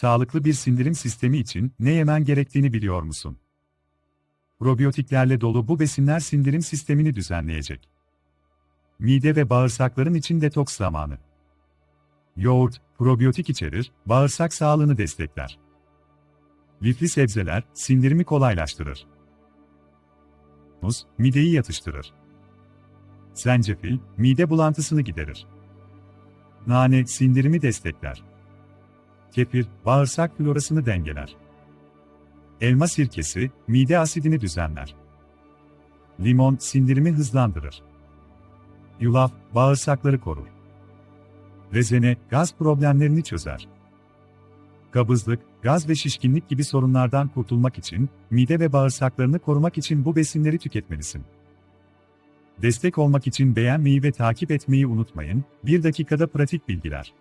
Sağlıklı bir sindirim sistemi için ne yemen gerektiğini biliyor musun? Probiyotiklerle dolu bu besinler sindirim sistemini düzenleyecek. Mide ve bağırsakların için detoks zamanı. Yoğurt, probiyotik içerir, bağırsak sağlığını destekler. Lifli sebzeler, sindirimi kolaylaştırır. Muz, mideyi yatıştırır. Zencefil, mide bulantısını giderir. Nane, sindirimi destekler. Kefir, bağırsak florasını dengeler. Elma sirkesi, mide asidini düzenler. Limon, sindirimi hızlandırır. Yulaf, bağırsakları korur. Rezene, gaz problemlerini çözer. Kabızlık, gaz ve şişkinlik gibi sorunlardan kurtulmak için, mide ve bağırsaklarını korumak için bu besinleri tüketmelisin. Destek olmak için beğenmeyi ve takip etmeyi unutmayın. Bir dakikada pratik bilgiler.